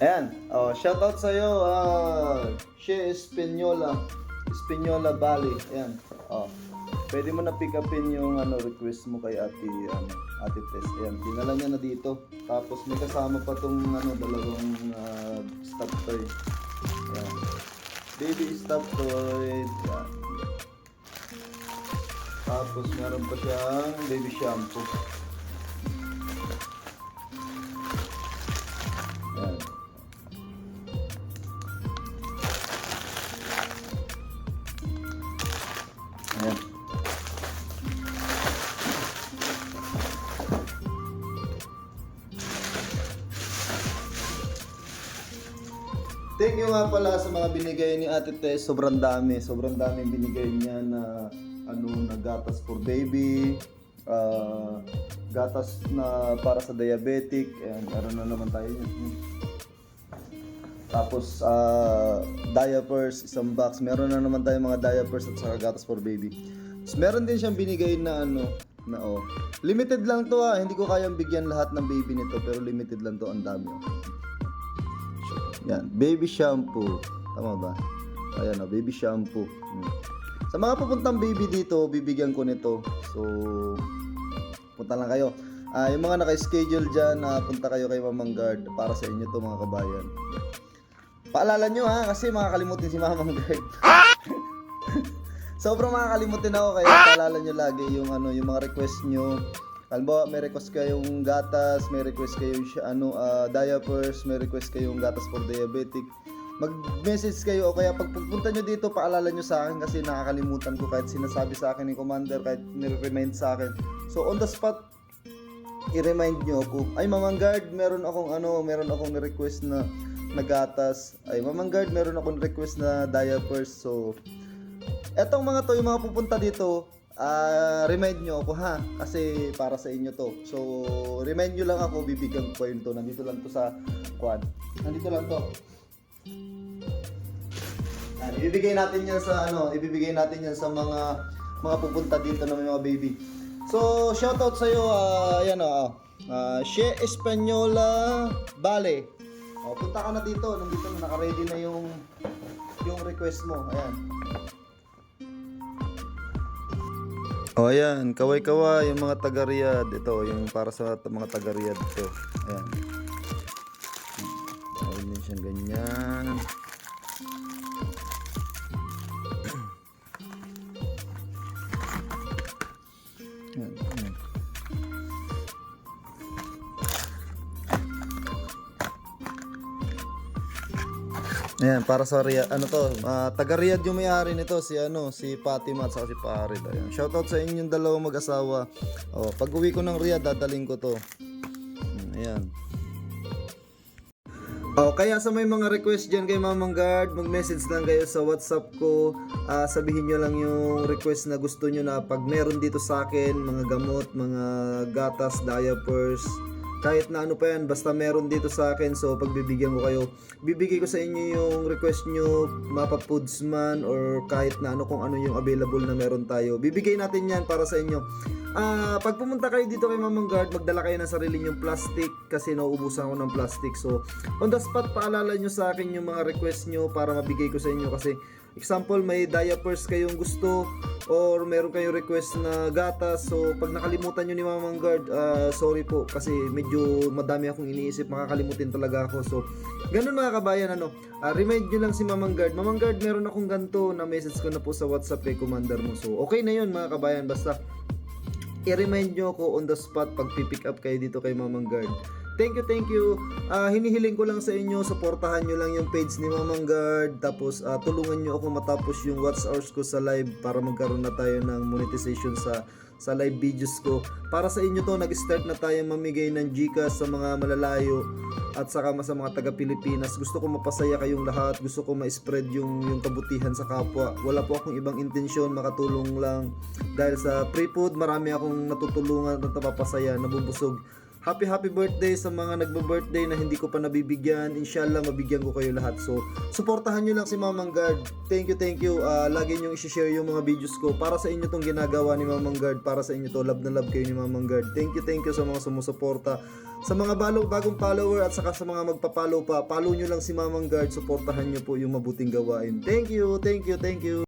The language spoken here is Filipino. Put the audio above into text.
Ayan, oh, shoutout sa'yo, uh, She Espinola, Espinola Valley. Ayan, oh. Pwede mo na pick upin yung ano, request mo kay Ate, ano, Ate Tess. Ayan, dinala niya na dito. Tapos may kasama pa tong ano, dalawang uh, stop toy. Ayan. Baby stop toy. Ayan. Tapos meron pa siyang baby shampoo. Thank you nga pala sa mga binigay ni Ate Tess. Sobrang dami. Sobrang dami binigay niya na ano na gatas for baby. ah, gatas na para sa diabetic. Ayan, meron na naman tayo yun. Tapos ah, diapers, isang box. Meron na naman tayo mga diapers at saka gatas for baby. Tapos meron din siyang binigay na ano, na oh. Limited lang to ah. Hindi ko kayang bigyan lahat ng baby nito pero limited lang to. Ang dami oh. Yan, baby shampoo. Tama ba? Ayan, oh, baby shampoo. Hmm. Sa mga pupuntang baby dito, bibigyan ko nito. So, punta lang kayo. Ah, yung mga naka-schedule dyan, ah, punta kayo kay Mamang Guard para sa inyo to mga kabayan. Paalala nyo ha, kasi makakalimutin si Mamang Guard. Sobrang makakalimutin ako kaya paalala nyo lagi yung ano, yung mga request nyo. Halimbawa, may request kayong gatas, may request kayong ano, ah, diapers, may request kayong gatas for diabetic. Mag-message kayo o kaya pag pupunta nyo dito, paalala nyo sa akin kasi nakakalimutan ko kahit sinasabi sa akin ni Commander, kahit nire-remind sa akin. So on the spot, i-remind nyo ako, ay Mamang Guard, meron akong ano, meron akong request na na gatas. Ay Mamang Guard, meron akong request na diapers. So, etong mga to, yung mga pupunta dito, ah remind nyo ako ha, kasi para sa inyo to. So, remind nyo lang ako, bibigyan ko yun to. Nandito lang to sa quad. Nandito lang to. Yan, ibibigay natin yan sa ano, ibibigay natin yan sa mga mga pupunta dito ng mga baby. So, shoutout sa iyo, ah, ayan ah, uh, She Espanola Vale. Oh, punta ka na dito, nandito na naka-ready na yung yung request mo. Ayan. Oh, ayan, kaway-kaway yung mga taga Riyadh. Ito, yung para sa mga taga Riyadh ito. Ayan. Gawin din siyang ganyan. Ayan, ayan. Para sa Riyadh, ano to, ah, taga Riyadh yung may-ari nito, si ano, si Fatima at si Parid. Ayan, shoutout sa inyong dalawang mag-asawa. Oh, pag uwi ko ng Riyadh, dadaling ko to. Hmm, Ayan. Oh, kaya sa may mga request dyan kay Mamang Guard, mag-message lang kayo sa WhatsApp ko. Ah, sabihin nyo lang yung request na gusto nyo na pag meron dito sa akin, mga gamot, mga gatas, diapers, kahit na ano pa yan, basta meron dito sa akin, so pagbibigyan ko kayo, bibigay ko sa inyo yung request nyo, mapa foods man, or kahit na ano kung ano yung available na meron tayo. Bibigay natin yan para sa inyo. Ah, pag pumunta kayo dito kay Mamang Guard, magdala kayo ng sarili nyong plastic kasi nauubusan ko ng plastic. So, on the spot, paalala nyo sa akin yung mga request nyo para mabigay ko sa inyo kasi example, may diapers kayong gusto or meron kayong request na gatas. So, pag nakalimutan nyo ni Mamang Guard, ah, sorry po kasi medyo madami akong iniisip, makakalimutin talaga ako. So, ganun mga kabayan, ano, ah, remind nyo lang si Mamang Guard. Mamang Guard, meron akong ganito na message ko na po sa WhatsApp kay Commander mo. So, okay na yun mga kabayan, basta i-remind nyo ako on the spot pag pick up kayo dito kay Mamang Guard. Thank you, thank you. Ah, hinihiling ko lang sa inyo, supportahan nyo lang yung page ni Mamang Guard. Tapos ah, tulungan nyo ako matapos yung watch hours ko sa live para magkaroon na tayo ng monetization sa sa live videos ko. Para sa inyo to, nag-start na tayo mamigay ng Gcash sa mga malalayo at saka sa mga taga Pilipinas. Gusto ko mapasaya kayong lahat. Gusto ko ma-spread yung, yung kabutihan sa kapwa. Wala po akong ibang intensyon, makatulong lang. Dahil sa free food, marami akong natutulungan at napapasaya, nabubusog. Happy happy birthday sa mga nagbe-birthday na hindi ko pa nabibigyan. Inshallah, mabigyan ko kayo lahat. So, suportahan nyo lang si Mamang Guard. Thank you, thank you. Ah, lagi nyo i-share yung mga videos ko. Para sa inyo tong ginagawa ni Mamang Guard. Para sa inyo to. Love na love kayo ni Mamang Guard. Thank you, thank you sa mga sumusuporta. Sa mga balo, bagong follower at saka sa mga magpa-follow pa, follow nyo lang si Mamang Guard. Suportahan nyo po yung mabuting gawain. Thank you, thank you, thank you.